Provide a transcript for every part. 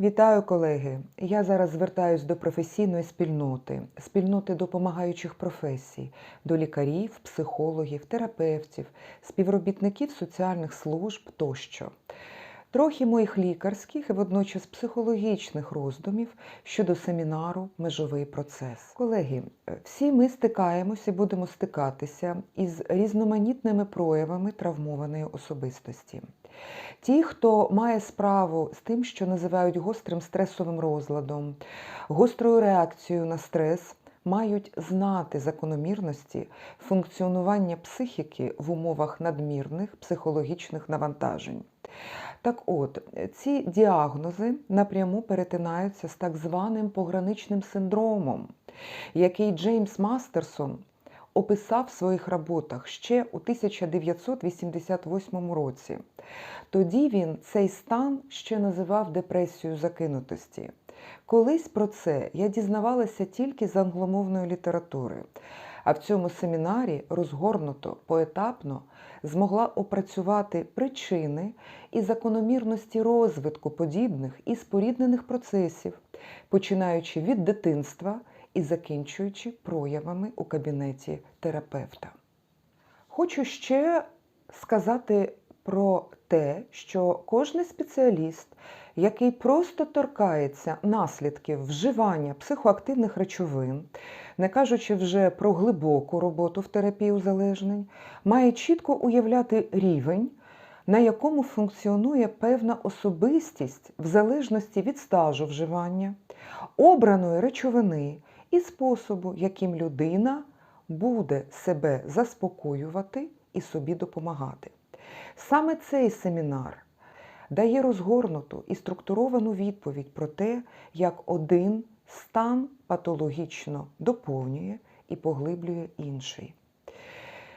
Вітаю, колеги! Я зараз звертаюсь до професійної спільноти, спільноти допомагаючих професій, до лікарів, психологів, терапевтів, співробітників соціальних служб тощо. Трохи моїх лікарських і водночас психологічних роздумів щодо семінару Межовий процес. Колеги, всі ми стикаємося і будемо стикатися із різноманітними проявами травмованої особистості. Ті, хто має справу з тим, що називають гострим стресовим розладом, гострою реакцією на стрес, мають знати закономірності функціонування психіки в умовах надмірних психологічних навантажень. Так от, ці діагнози напряму перетинаються з так званим пограничним синдромом, який Джеймс Мастерсон описав в своїх роботах ще у 1988 році. Тоді він цей стан ще називав депресією закинутості. Колись про це я дізнавалася тільки з англомовної літератури, а в цьому семінарі розгорнуто, поетапно змогла опрацювати причини і закономірності розвитку подібних і споріднених процесів, починаючи від дитинства і закінчуючи проявами у кабінеті терапевта. Хочу ще сказати про те, що кожен спеціаліст, який просто торкається наслідків вживання психоактивних речовин, не кажучи вже про глибоку роботу в терапії узалежнень, має чітко уявляти рівень, на якому функціонує певна особистість в залежності від стажу вживання, обраної речовини і способу, яким людина буде себе заспокоювати і собі допомагати. Саме цей семінар дає розгорнуту і структуровану відповідь про те, як один стан патологічно доповнює і поглиблює інший.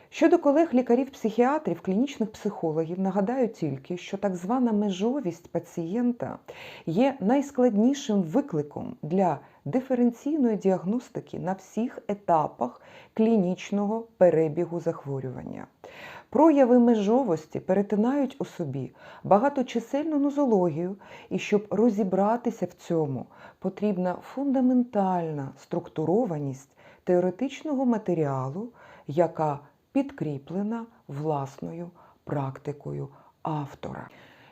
Щодо колег лікарів-психіатрів, клінічних психологів, нагадаю тільки, що так звана межовість пацієнта є найскладнішим викликом для диференційної діагностики на всіх етапах клінічного перебігу захворювання. Прояви межовості перетинають у собі багаточисельну нозологію, і щоб розібратися в цьому, потрібна фундаментальна структурованість теоретичного матеріалу, яка підкріплена власною практикою автора.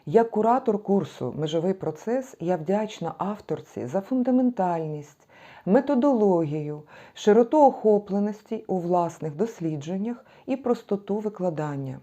Як куратор курсу Межовий процес я вдячна авторці за фундаментальність, методологію, широту охопленості у власних дослідженнях і простоту викладання.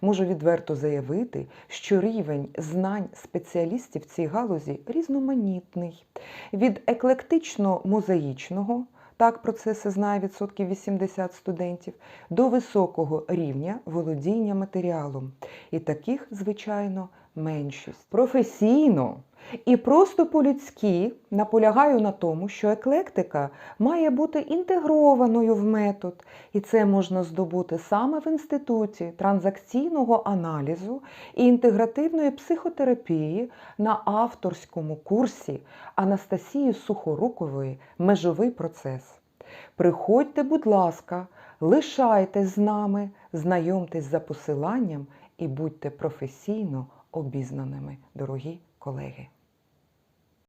Можу відверто заявити, що рівень знань спеціалістів в цій галузі різноманітний, від еклектично-мозаїчного. Так про це все знає відсотків 80 студентів до високого рівня володіння матеріалом. І таких, звичайно, меншість. Професійно і просто по-людськи наполягаю на тому, що еклектика має бути інтегрованою в метод, і це можна здобути саме в інституті транзакційного аналізу і інтегративної психотерапії на авторському курсі Анастасії Сухорукової Межовий процес. Приходьте, будь ласка, лишайтесь з нами, знайомтесь за посиланням і будьте професійно обізнаними, дорогі колеги.